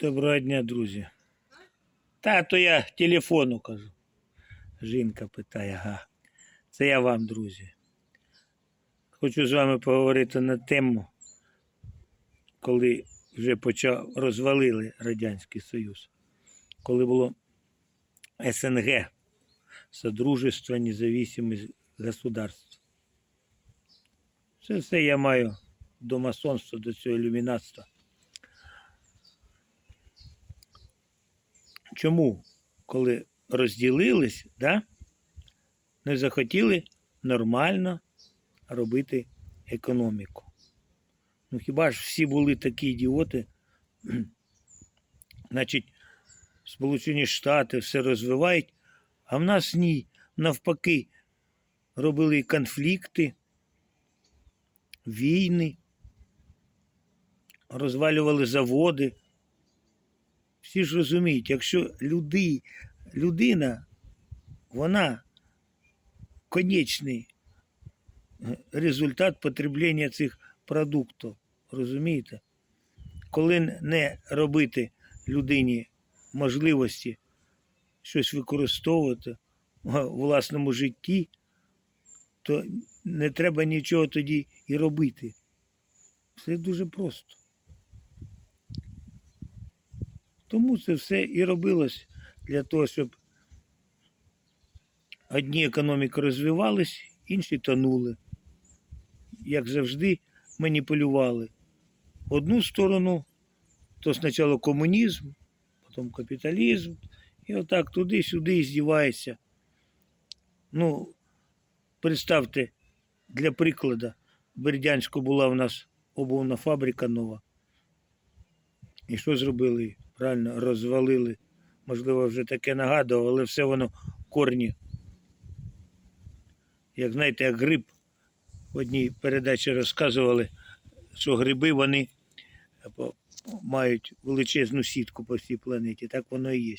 Доброго дня, друзі. Та то я телефону кажу. Жінка питає, ага. Це я вам, друзі. Хочу з вами поговорити на тему, коли вже почав розвалили Радянський Союз, коли було СНГ Содружество независимих государств. Це все я маю до масонства, до цього ілюмінатства. Чому, коли розділились, да, не захотіли нормально робити економіку? Ну хіба ж всі були такі ідіоти? Значить, Сполучені Штати все розвивають, а в нас ні. Навпаки, робили конфлікти, війни, розвалювали заводи. Всі ж розуміють, якщо люди, людина, вона конечний е, результат потреблення цих продуктів. Розумієте? Коли не робити людині можливості щось використовувати в власному житті, то не треба нічого тоді і робити. Все дуже просто. Тому це все і робилось для того, щоб одні економіки розвивались, інші тонули. Як завжди, маніпулювали. Одну сторону, то спочатку комунізм, потім капіталізм, і отак туди-сюди здівається. Ну, представте, для прикладу, в Бердянську була в нас обувна фабрика нова. І що зробили? Правильно, розвалили. Можливо, вже таке нагадував, але все воно корні. Як знаєте, як гриб в одній передачі розказували, що гриби вони мають величезну сітку по всій планеті. Так воно і є.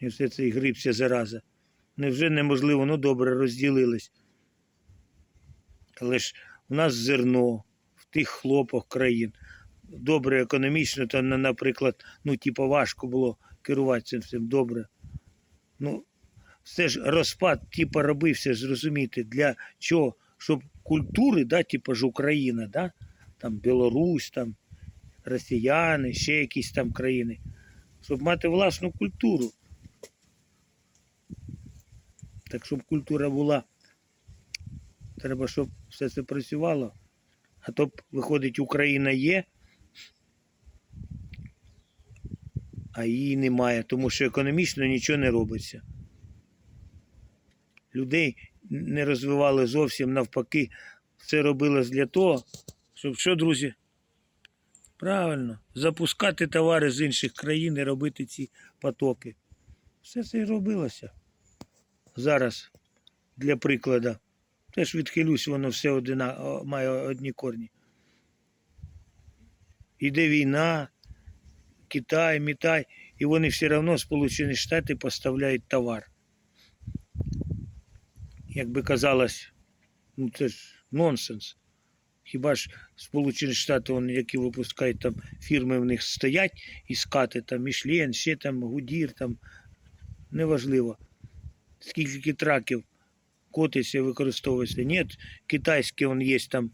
І все цей гриб, вся зараза. Невже неможливо, ну добре, розділились. Але ж у нас зерно в тих хлопах країн. Добре економічно, то, наприклад, ну, типу, важко було керувати цим всім добре. Ну, все ж розпад, типу, робився, зрозуміти, для чого? Щоб культури, да, типу ж Україна, да, там Білорусь, там росіяни, ще якісь там країни, щоб мати власну культуру. Так щоб культура була, треба, щоб все це працювало. А то виходить, Україна є, а її немає, тому що економічно нічого не робиться. Людей не розвивали зовсім навпаки. Це робилось для того, щоб що, друзі? Правильно, запускати товари з інших країн і робити ці потоки. Все це і робилося. Зараз, для прикладу, теж відхилюсь, воно все одина, має одні корні. Іде війна, Китай, Мітай, і вони все одно Сполучені Штати поставляють товар. Як би казалось, ну це ж нонсенс. Хіба ж Сполучені Штати, вони, які випускають там фірми в них стоять і скати, там Мішлен, ще там Гудір, там неважливо. Скільки траків котиться використовується. Ні, китайські он є там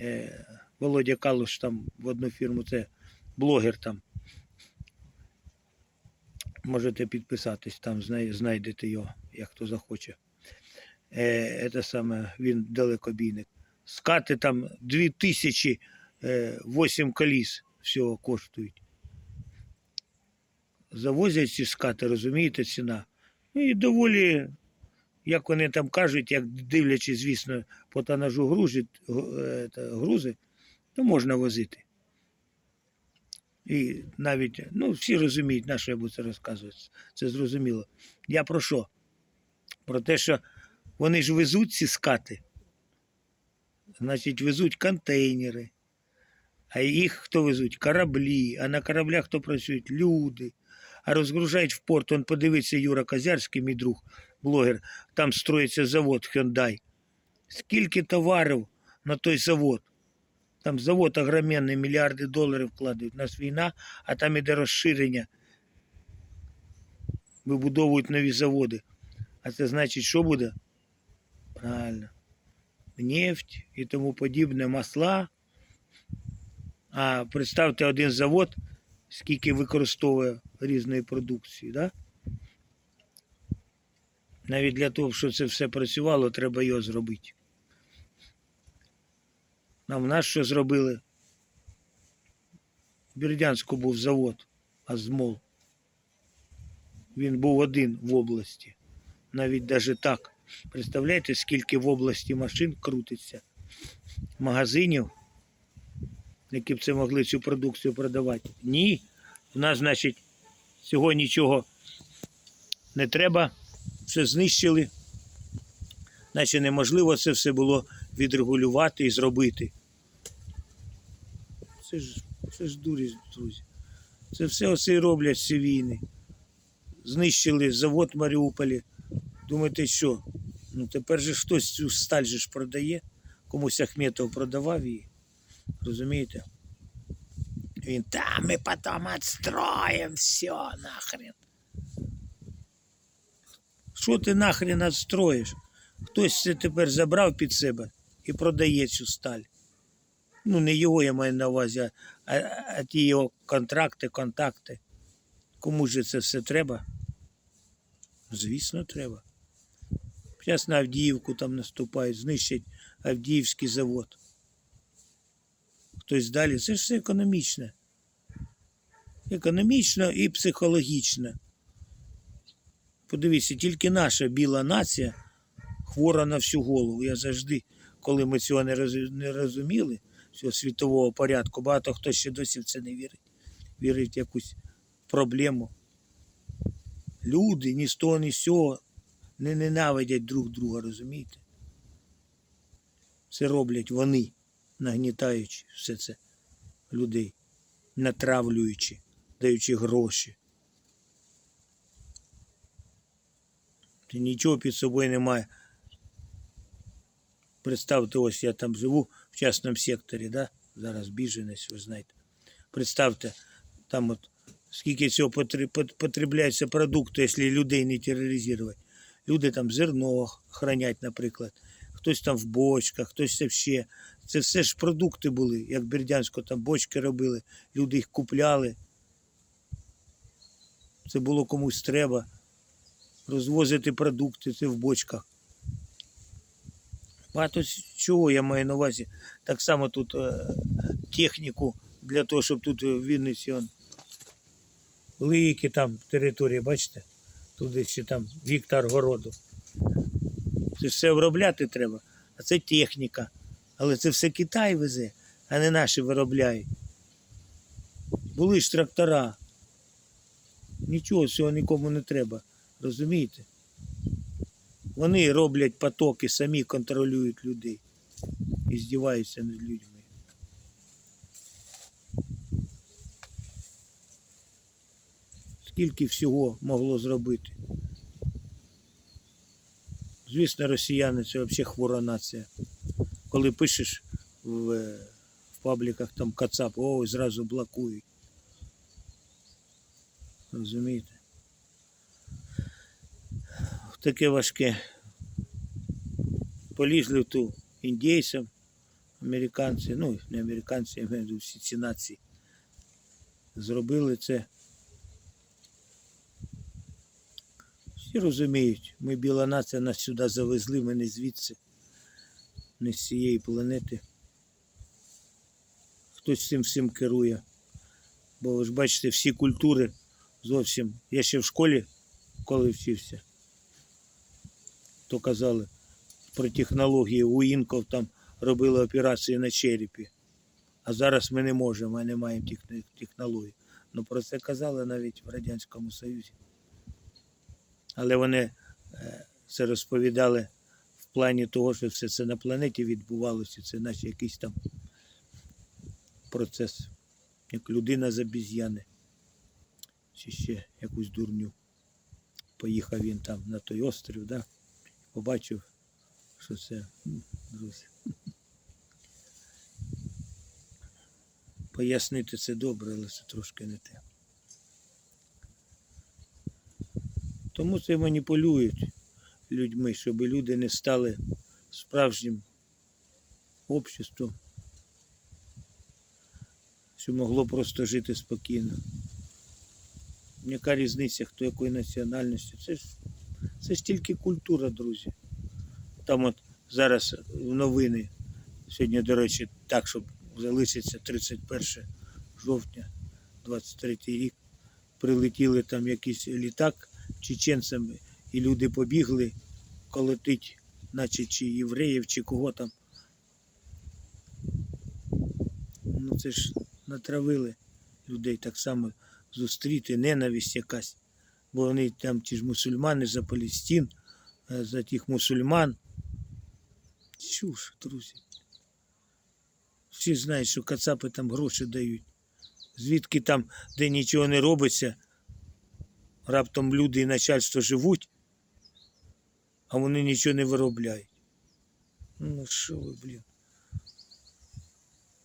е, Володя Калуш там в одну фірму, це блогер там. Можете підписатись, там знайдете його, як хто захоче. Е, це саме він далекобійник. Скати там 2000 е, 8 коліс всього коштують. Завозять ці скати, розумієте, ціна. Ну і доволі, як вони там кажуть, як дивлячись, звісно, по грузи, е, грузи, то можна возити. І навіть, ну, всі розуміють, на що я буду це розказувати. Це зрозуміло. Я про що? Про те, що вони ж везуть ці скати. Значить, везуть контейнери. А їх хто везуть? Кораблі. А на кораблях хто працюють? Люди. А розгружають в порт. Он подивиться Юра Козярський, мій друг, блогер. Там строїться завод Hyundai. Скільки товарів на той завод? Там завод огроменний, мільярди доларів вкладають. У нас війна, а там іде розширення. Вибудовують нові заводи. А це значить, що буде? Правильно. Нефть і тому подібне, масла. А представте один завод, скільки використовує різної продукції, да? Навіть для того, щоб це все працювало, треба його зробити. Нам в нас що зробили? В Бердянську був завод Азмол. Він був один в області. Навіть навіть так. Представляєте, скільки в області машин крутиться, магазинів, які б це могли цю продукцію продавати? Ні. У нас, значить, цього нічого не треба, все знищили. Наче неможливо це все було відрегулювати і зробити. Це ж, це ж дурість, друзі. Це все оце і роблять ці війни. Знищили завод в Маріуполі. Думаєте, що? Ну тепер же хтось цю сталь же ж продає. Комусь Ахметов продавав її. Розумієте? Він там ми потім відстроїмо все нахрен. Що ти нахрен відстроїш? Хтось це тепер забрав під себе і продає цю сталь. Ну, не його я маю на увазі, а, а, ті його контракти, контакти. Кому ж це все треба? Звісно, треба. Зараз на Авдіївку там наступають, знищать Авдіївський завод. Хтось далі. Це ж все економічне. Економічно і психологічно. Подивіться, тільки наша біла нація хвора на всю голову. Я завжди, коли ми цього не розуміли, цього світового порядку, багато хто ще досі в це не вірить. Вірить в якусь проблему. Люди ні з того, ні з цього не ненавидять друг друга, розумієте? Це роблять вони, нагнітаючи все це людей, натравлюючи, даючи гроші. Нічого під собою немає. Представте, ось я там живу в частному секторі, да? зараз біженець, ви знаєте. Представте, там от скільки цього потр- пот- потребляється продукту, якщо людей не тероризувати. Люди там зерно хранять, наприклад, хтось там в бочках, хтось це ще. Це все ж продукти були, як Бердянську там бочки робили, люди їх купляли. Це було комусь треба. Розвозити продукти, це в бочках. Багато чого я маю на увазі. Так само тут е, техніку для того, щоб тут в Вінниці он, великі там території, бачите? Туди ще там гектар городу. Це все обробляти треба, а це техніка. Але це все Китай везе, а не наші виробляють. Були ж трактора. Нічого цього нікому не треба. Розумієте? Вони роблять потоки, самі контролюють людей і здіваються над людьми. Скільки всього могло зробити? Звісно, росіяни це взагалі хвора нація. Коли пишеш в, е, в пабліках там Кацап, о, зразу блокують. Розумієте? Таке важке. Полізли ту індійцям, американці, ну не американці, я маю всі ці нації. Зробили це. Всі розуміють, ми біла нація, нас сюди завезли, ми не звідси, не з цієї планети. Хтось цим всім керує. Бо ви ж бачите, всі культури зовсім. Я ще в школі, коли вчився, то казали про технології. У інков там робили операції на черепі. А зараз ми не можемо, ми не маємо технологій. Ну про це казали навіть в Радянському Союзі. Але вони е, це розповідали в плані того, що все це на планеті відбувалося, це наче якийсь там процес, як людина з обіз'яни, чи ще якусь дурню. Поїхав він там на той острів, да? побачив, що це друзі. Пояснити це добре, але це трошки не те. Тому це маніпулюють людьми, щоб люди не стали справжнім обществом, що могло просто жити спокійно. Яка різниця, хто якої національності? Це ж, це ж тільки культура, друзі. Там от зараз новини, сьогодні, до речі, так, щоб залишиться 31 жовтня 23 рік. Прилетіли там якийсь літак чеченцями, і люди побігли колотить, наче чи євреїв, чи кого там. Ну це ж натравили людей так само зустріти, ненависть якась. Бо вони там ті ж мусульмани за Палестин, е, за тих мусульман. Чуш, друзі. Всі знають, що кацапи там гроші дають. Звідки там, де нічого не робиться, раптом люди і начальство живуть, а вони нічого не виробляють. Ну що ви, блін.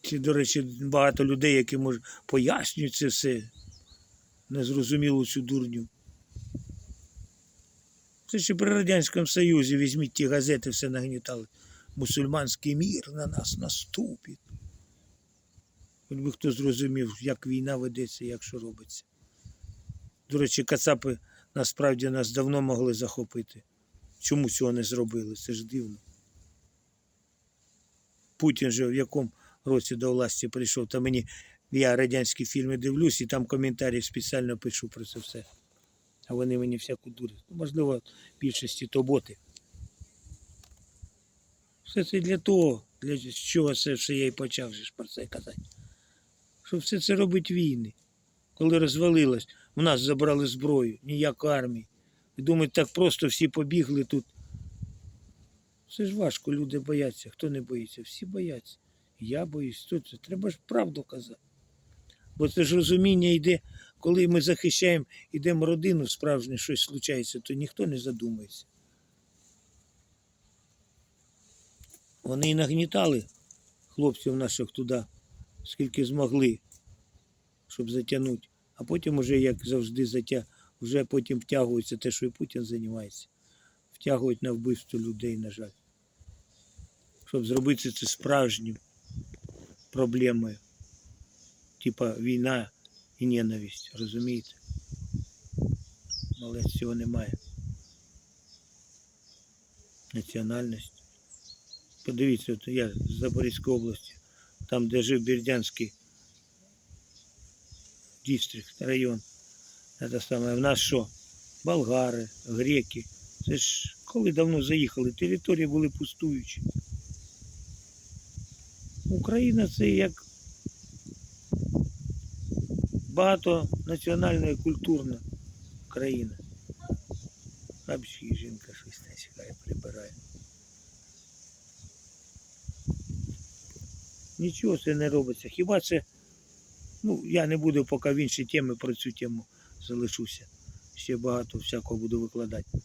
Чи, до речі, багато людей, які може, пояснюють це все. Незрозумілу цю дурню. Це ще при Радянському Союзі візьміть ті газети, все нагнітали. Мусульманський мір на нас наступить. Хоч би хто зрозумів, як війна ведеться, як що робиться. До речі, кацапи насправді нас давно могли захопити. Чому цього не зробили? Це ж дивно. Путін же в якому році до власті прийшов, та мені я радянські фільми дивлюсь і там коментарі спеціально пишу про це все. А вони мені всяку дурять. Можливо, в більшості то боти. Все це для того, для чого це все я й почав про це казати. Що все це робить війни. Коли розвалилось, у нас забрали зброю, ніякої армії. І думають, так просто всі побігли тут. Це ж важко, люди бояться. Хто не боїться? Всі бояться. Я боюсь, хто це? Треба ж правду казати. Бо це ж розуміння йде, коли ми захищаємо, йдемо родину справжнє, щось случається, то ніхто не задумається. Вони і нагнітали хлопців наших туди, скільки змогли, щоб затягнути. А потім уже, як завжди, затя... вже потім втягується те, що і Путін займається. Втягують на вбивство людей, на жаль. Щоб зробити це справжнім проблемою. Типа війна і ненависть, розумієте? Але цього немає. Національність. Подивіться, от я з Запорізької області, там, де жив Бердянський дистрикт, район. Це саме. В нас що? Болгари, греки. Це ж коли давно заїхали, території були пустуючі. Україна це як багатонаціональна і культурна країна. А жінка щось не чекає, прибирає. Нічого це не робиться. Хіба це, ну, я не буду поки в інші теми про цю тему залишуся. Ще багато всякого буду викладати.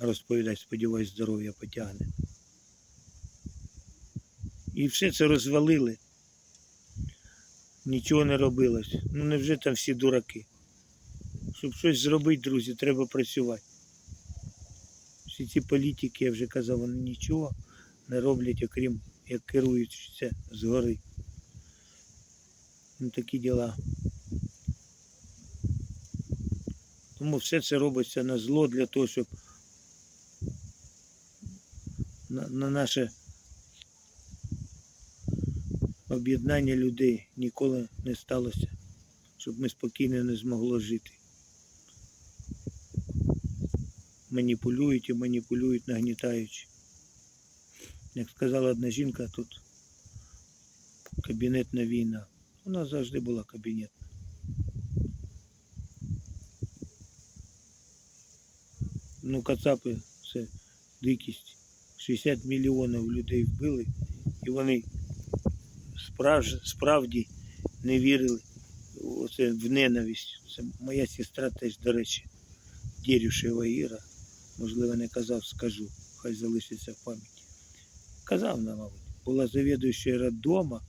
Розповідати, сподіваюсь, здоров'я потягне. І все це розвалили. Нічого не робилось. Ну невже там всі дураки? Щоб щось зробити, друзі, треба працювати. Всі ці політики, я вже казав, вони нічого не роблять, окрім як керуються згори. Ну такі діла. Тому все це робиться на зло для того, щоб на, на наше об'єднання людей ніколи не сталося, щоб ми спокійно не змогли жити. Маніпулюють і маніпулюють, нагнітаючи. Як сказала одна жінка, тут кабінетна війна. У нас завжди була кабінетна. Ну, кацапи це дикість. 60 мільйонів людей вбили, і вони справж, справді не вірили оце в ненависть. Це моя сестра теж, до речі, Дєрюшева Іра. Можливо, не казав, скажу, хай залишиться в пам'яті. Казав нам, мабуть. була завідуючою роддома,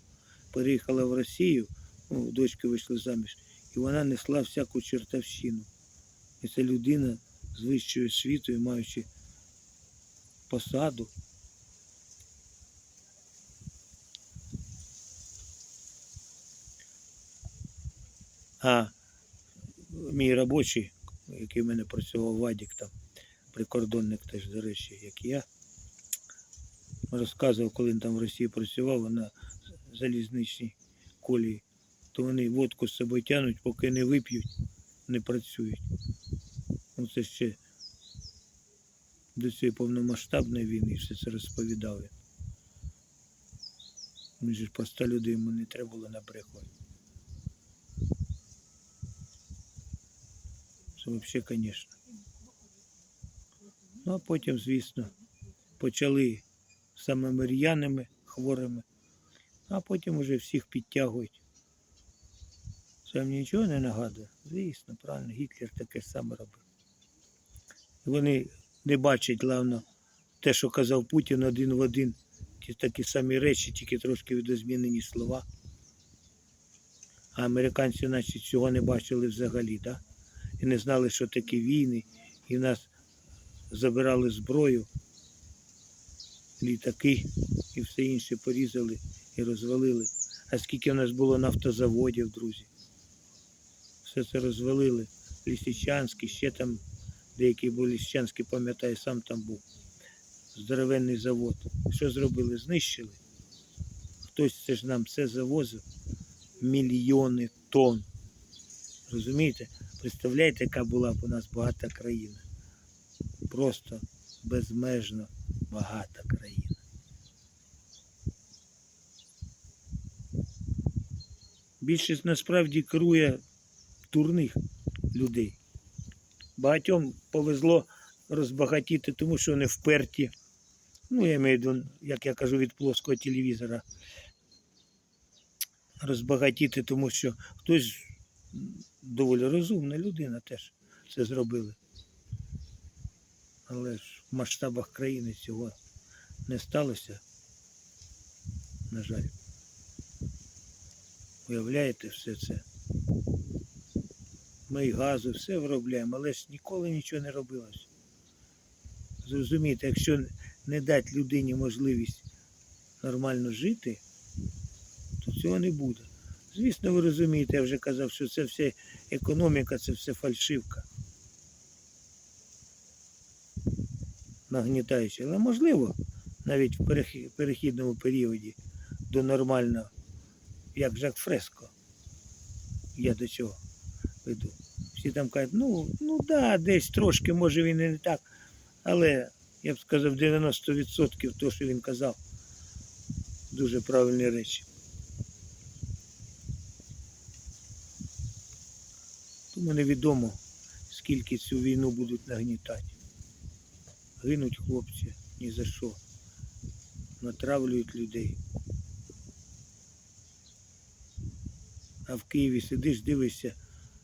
переїхала в Росію, ну, дочки вийшли заміж, і вона несла всяку чертовщину. І це людина з вищою освітою, маючи посаду. А мій робочий, який в мене працював Вадік там, прикордонник теж, до речі, як я, розказував, коли він там в Росії працював на залізничній колії, то вони водку з собою тягнуть, поки не вип'ють, не працюють. Ну, це ще до цієї повномасштабної війни все це розповідав. він. Він ж проста людина, йому не треба було набрехувати. Це взагалі, звісно. Ну, а потім, звісно, почали самими р'яними, хворими, а потім уже всіх підтягують. Це вам нічого не нагадує? Звісно, правильно, Гітлер таке саме робив. Вони не бачать, главно, те, що казав Путін один в один, ті такі самі речі, тільки трошки відозмінені слова. А американці, наче, цього не бачили взагалі, да? і не знали, що таке війни, і в нас забирали зброю, літаки і все інше порізали і розвалили. А скільки в нас було нафтозаводів, друзі? Все це розвалили. Лісичанський, ще там деякий був Лісичанський, пам'ятаю, сам там був. Здоровенний завод. Що зробили? Знищили. Хтось це ж нам все завозив. Мільйони тонн. Розумієте? Представляєте, яка була б у нас багата країна? Просто безмежно багата країна. Більшість насправді керує дурних людей. Багатьом повезло розбагатіти, тому що вони вперті. Ну, я маю виду, як я кажу, від плоского телевізора. Розбагатіти, тому що хтось доволі розумна людина теж це зробили. Але ж в масштабах країни цього не сталося, на жаль. Уявляєте все це? Ми і газу, все виробляємо, але ж ніколи нічого не робилось. Зрозумієте, якщо не дати людині можливість нормально жити, то цього не буде. Звісно, ви розумієте, я вже казав, що це все економіка, це все фальшивка. Нагнітаюча. Але можливо, навіть в перехідному періоді до нормального, як Жак Фреско. Я до чого веду. Всі там кажуть, ну, ну да, десь трошки, може він і не так, але я б сказав 90% того, що він казав, дуже правильні речі. Тому невідомо, скільки цю війну будуть нагнітати. Гинуть хлопці ні за що. Натравлюють людей. А в Києві сидиш, дивишся,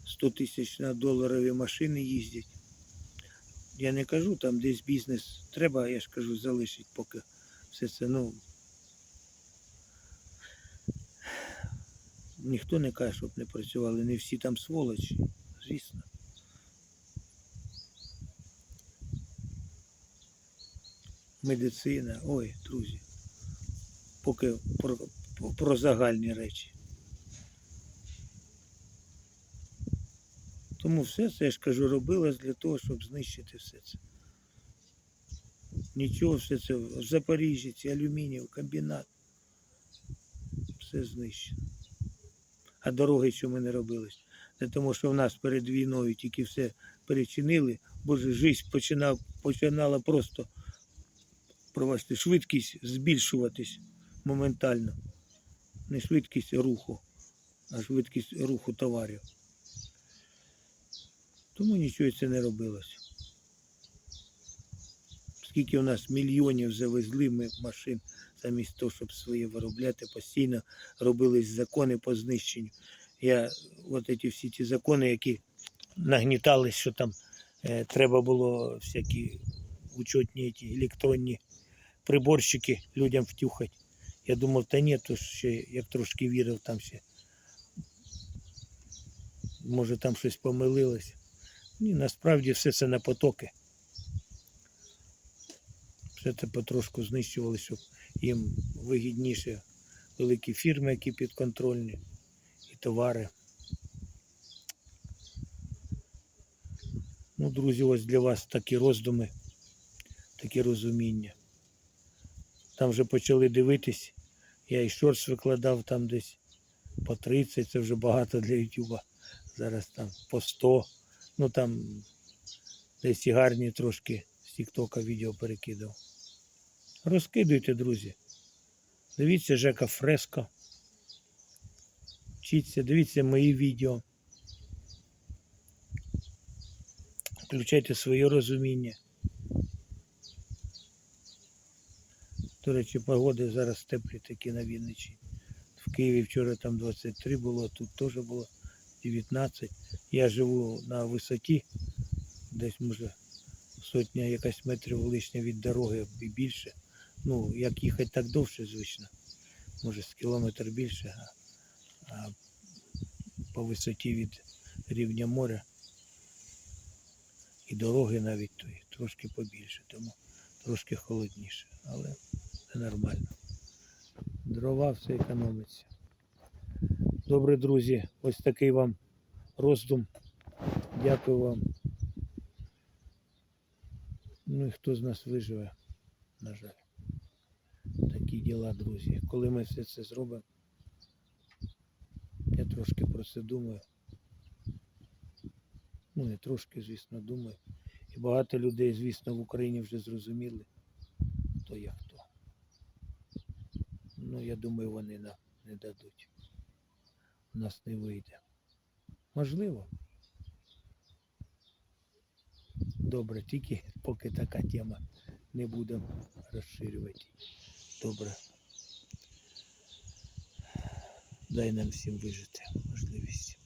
100 тисяч на доларові машини їздять. Я не кажу, там десь бізнес треба, я ж кажу, залишить, поки все це, ну. Ніхто не каже, щоб не працювали, не всі там сволочі, звісно. Медицина, ой, друзі. Поки про, про загальні речі. Тому все це, я ж кажу, робилось для того, щоб знищити все це. Нічого, все це в Запоріжжі, ці алюмінієвий комбінат. Все знищено. А дороги чому не робились? Не тому, що в нас перед війною тільки все перечинили, боже, життя починала просто пробачте, швидкість збільшуватись моментально. Не швидкість руху, а швидкість руху товарів. Тому нічого це не робилося. Скільки у нас мільйонів завезли ми машин, замість того, щоб своє виробляти, постійно робились закони по знищенню. Я от ці всі ті закони, які нагнітали, що там е, треба було всякі учетні ті електронні приборщики людям втюхати. Я думав, та ні, то ще як трошки вірив, там ще. Може там щось помилилось. Ні, насправді все це на потоки. Все це потрошку знищували, щоб їм вигідніше великі фірми, які підконтрольні, і товари. Ну, друзі, ось для вас такі роздуми, такі розуміння. Там вже почали дивитись. Я і шорс викладав там десь по 30, це вже багато для Ютуба. Зараз там по 100. Ну там десь і гарні трошки з Тіктока відео перекидав. Розкидуйте, друзі. Дивіться Жека Фреско. Вчіться, дивіться мої відео. Включайте своє розуміння. До речі, погоди зараз теплі такі на Вінничі. В Києві вчора там 23 було, тут теж було 19. Я живу на висоті, десь може сотня якась метрів лишня від дороги і більше. Ну, як їхати так довше, звично. Може з кілометр більше, а, по висоті від рівня моря і дороги навіть то є трошки побільше, тому трошки холодніше. Але нормально. Дрова все економиться. Добре, друзі, ось такий вам роздум. Дякую вам. Ну і хто з нас виживе, на жаль. Такі діла, друзі. Коли ми все це зробимо, я трошки про це думаю. Ну, не трошки, звісно, думаю. І багато людей, звісно, в Україні вже зрозуміли, хто є хто. Ну, я думаю, вони нам не дадуть. У нас не вийде. Можливо. Добре, тільки поки така тема не будемо розширювати. Добре. Дай нам всім вижити можливість.